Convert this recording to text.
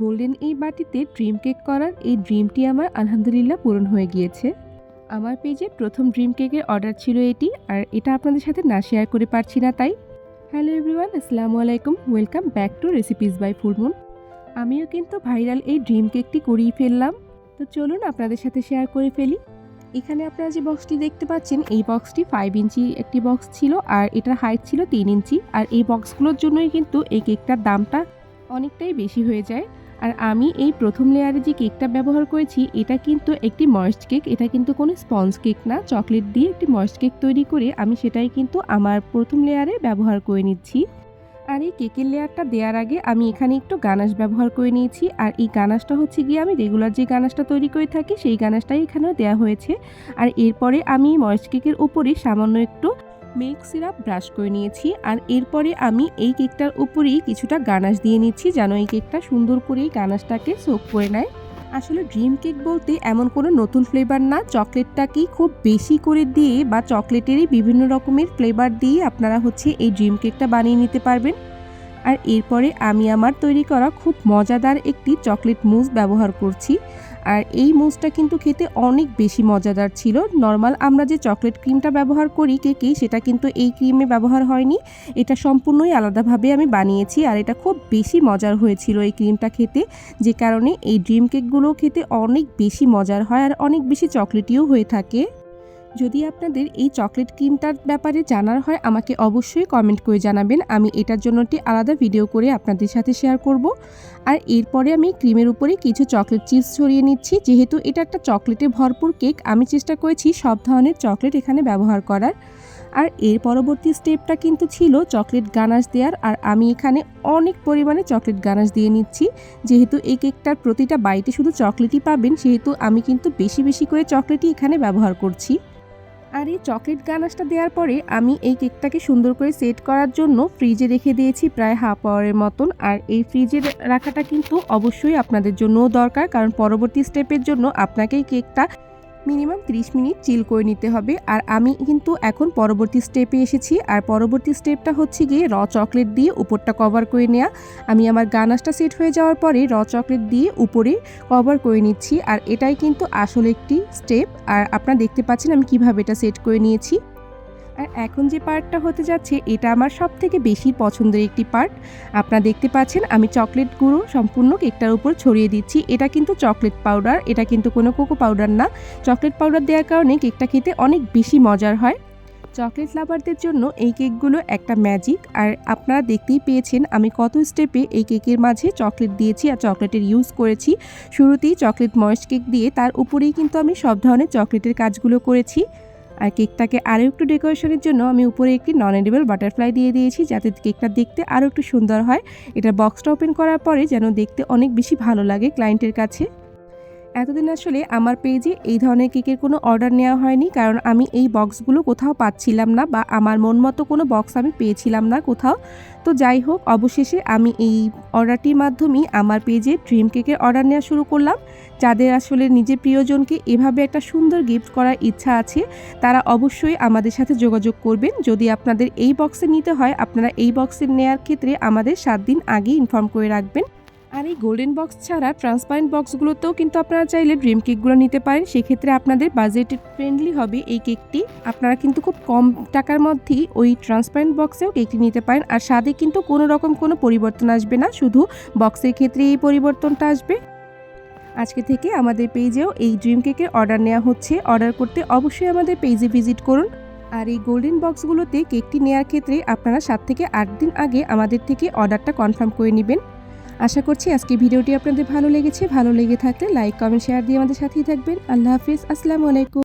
Golden এই বাটিতে dream cake করার এই ড্রিমটি আমার আলহামদুলিল্লাহ পূরণ হয়ে গিয়েছে। আমার পেজে প্রথম ড্রিম কেকের অর্ডার ছিল এটি, আর এটা আপনাদের সাথে না শেয়ার করে পারছি না তাই। হ্যালো এভরিওয়ান, আসসালামু আলাইকুম। Welcome back to recipes by Fullmoon আমিও কিন্তু ভাইরাল এই ড্রিম কেকটি করেই ফেললাম। তো চলুন আপনাদের সাথে শেয়ার করে ফেলি। এখানে আপনারা যে বক্সটি দেখতে পাচ্ছেন, এই বক্সটি ফাইভ ইঞ্চি একটি বক্স ছিল, আর এটার হাইট ছিল তিন ইঞ্চি। আর এই বক্সগুলোর জন্যই কিন্তু এই কেকটার দামটা অনেকটাই বেশি হয়ে যায়। আর আমি এই প্রথম লেয়ারে যে কেকটা ব্যবহার করেছি, এটা কিন্তু একটি ময়েস্ট কেক এটা কিন্তু কোনো স্পঞ্জ কেক না। চকলেট দিয়ে একটি ময়েস্ট কেক তৈরি করে আমি সেটাই কিন্তু আমার প্রথম লেয়ারে ব্যবহার করে নিচ্ছি। আর এই কেকের লেয়ারটা দেওয়ার আগে আমি এখানে একটু গানাশ ব্যবহার করে নিয়েছি। আর এই গানাশটা হচ্ছে গিয়ে আমি রেগুলার যে গানাশটা তৈরি করে থাকি, সেই গানাশটাই এখানেও দেওয়া হয়েছে। আর এরপরে আমি ময়েস্ট কেকের উপরে সামান্য একটু মিল্ক সিরাপ ব্রাশ করে নিয়েছি আর এরপরে আমি এই কেকটার উপরেই কিছুটা গানাশ দিয়ে নিচ্ছি যেন এই কেকটা সুন্দর করে গানাশটাকে সোক করে নেয়। আসলে ড্রিম কেক বলতে এমন কোনো নতুন ফ্লেভার না চকলেটটাকেই খুব বেশি করে দিয়ে বা চকলেটেরই বিভিন্ন রকমের ফ্লেভার দিয়ে আপনারা হচ্ছে এই ড্রিম কেকটা বানিয়ে নিতে পারবেন। আর এরপরে আমি আমার তৈরি করা খুব মজাদার একটি চকলেট মুজ ব্যবহার করছি। আর এই মুজটা কিন্তু খেতে অনেক বেশি মজাদার ছিল। নর্মাল আমরা যে চকলেট ক্রিমটা ব্যবহার করি কেকে সেটা কিন্তু এই ক্রিমে ব্যবহার হয়নি। এটা সম্পূর্ণই আলাদাভাবে আমি বানিয়েছি আর এটা খুব বেশি মজার হয়েছিল এই ক্রিমটা খেতে, যে কারণে এই ড্রিম কেকগুলো খেতে অনেক বেশি মজার হয় আর অনেক বেশি চকলেটিও হয়ে থাকে। যদি আপনাদের এই চকলেট ক্রিমটার ব্যাপারে জানার হয়, আমাকে অবশ্যই কমেন্ট করে জানাবেন। আমি এটার জন্য একটি আলাদা ভিডিও করে আপনাদের সাথে শেয়ার করব। আর এরপরে আমি ক্রিমের উপরে কিছু চকলেট চিপস ছড়িয়ে নিচ্ছি। যেহেতু এটা একটা চকলেটে ভরপুর কেক আমি চেষ্টা করেছি সব ধরনের চকলেট এখানে ব্যবহার করার। আর এর পরবর্তী স্টেপটা কিন্তু ছিল চকলেট গানাশ দেওয়ার আর আমি এখানে অনেক পরিমাণে চকলেট গানাশ দিয়ে নিচ্ছি। যেহেতু এই কেকটার প্রতিটা বাইটে শুধু চকলেটই পাবেন, সেহেতু আমি কিন্তু বেশি বেশি করে চকলেটই এখানে ব্যবহার করছি। আর এই চকলেট গানাশটা দেওয়ার পরে আমি এই কেকটাকে সুন্দর করে সেট করার জন্য ফ্রিজে রেখে দিয়েছি প্রায় হাফ আওয়ারের মতন। আর এই ফ্রিজে রাখাটা কিন্তু অবশ্যই আপনাদের জন্যও দরকার, কারণ পরবর্তী স্টেপের জন্য আপনাকে কেকটা মিনিমাম 30 মিনিট চিল করে নিতে হবে। আর আমি কিন্তু এখন পরবর্তী স্টেপে এসেছি। আর পরবর্তী স্টেপটা হচ্ছে গিয়ে র চকলেট দিয়ে উপরটা কভার করে নেওয়া আমি আমার গানাসটা সেট হয়ে যাওয়ার পরে র চকলেট দিয়ে উপরে কভার করে নিচ্ছি। আর এটাই কিন্তু আসল একটি স্টেপ আর আপনারা দেখতে পাচ্ছেন আমি কীভাবে এটা সেট করে নিয়েছি। আর এখন যে পার্টটা হতে যাচ্ছে, এটা আমার সব থেকে বেশি পছন্দের একটি পার্ট। আপনারা দেখতে পাচ্ছেন, আমি চকলেট গুঁড়ো সম্পূর্ণ কেকটার উপর ছড়িয়ে দিচ্ছি। এটা কিন্তু চকলেট পাউডার, এটা কিন্তু কোনো কোকো পাউডার না। চকলেট পাউডার দেওয়ার কারণে কেকটা খেতে অনেক বেশি মজার হয়। চকলেট লাভারদের জন্য এই কেকগুলো একটা ম্যাজিক। আর আপনারা দেখতেই পেয়েছেন, আমি কত স্টেপে এই কেকের মাঝে চকলেট দিয়েছি আর চকলেটের ইউজ করেছি। শুরুতেই চকলেট ময়েস্ট কেক দিয়ে, তার উপরেই কিন্তু আমি সব ধরনের চকলেটের কাজগুলো করেছি। আর কেকটাকে আরও একটু ডেকোরেশনের জন্য আমি উপরে একটি নন এডিবল বাটারফ্লাই দিয়ে দিয়েছি, যাতে কেকটা দেখতে আরও একটু সুন্দর হয়। এটা বক্সটা ওপেন করার পরে যেন দেখতে অনেক বেশি ভালো লাগে ক্লায়েন্টের কাছে। এতদিন আসলে আমার পেজে এই ধরনের কেকের কোনো অর্ডার নেওয়া হয়নি, কারণ আমি এই বক্সগুলো কোথাও পাচ্ছিলাম না বা আমার মন মতো কোনো বক্স আমি পেয়েছিলাম না কোথাও। তো যাই হোক, অবশেষে আমি এই অর্ডারটির মাধ্যমেই আমার পেজে ড্রিম কেকের অর্ডার নেওয়া শুরু করলাম। যাদের আসলে নিজের প্রিয়জনকে এভাবে একটা সুন্দর গিফট করার ইচ্ছা আছে, তারা অবশ্যই আমাদের সাথে যোগাযোগ করবেন। যদি আপনাদের এই বক্সে নিতে হয়, আপনারা এই বক্সে নেওয়ার ক্ষেত্রে আমাদের সাত দিন আগে ইনফর্ম করে রাখবেন। আর এই গোল্ডেন বক্স ছাড়া ট্রান্সপারেন্ট বক্সগুলোতেও কিন্তু আপনারা চাইলে ড্রিম কেকগুলো নিতে পারেন। সেক্ষেত্রে আপনাদের বাজেট ফ্রেন্ডলি হবে এই কেকটি আপনারা কিন্তু খুব কম টাকার মধ্যেই ওই ট্রান্সপারেন্ট বক্সেও কেকটি নিতে পারেন। আর স্বাদে কিন্তু কোনো রকম কোনো পরিবর্তন আসবে না। শুধু বক্সের ক্ষেত্রে এই পরিবর্তনটা আসবে। আজকে থেকে আমাদের পেজেও এই ড্রিম কেকের অর্ডার নেওয়া হচ্ছে। অর্ডার করতে অবশ্যই আমাদের পেজে ভিজিট করুন। আর এই গোল্ডেন বক্সগুলোতে কেকটি নেওয়ার ক্ষেত্রে আপনারা সাত থেকে আট দিন আগে আমাদের থেকে অর্ডারটা কনফার্ম করে নেবেন। আশা করছি আজকে ভিডিওটি আপনাদের ভালো লেগেছে। ভালো লেগে থাকলে লাইক কমেন্ট শেয়ার দিয়ে আমাদের সাথেই থাকবেন। আল্লাহ হাফিজ। আসসালামু আলাইকুম।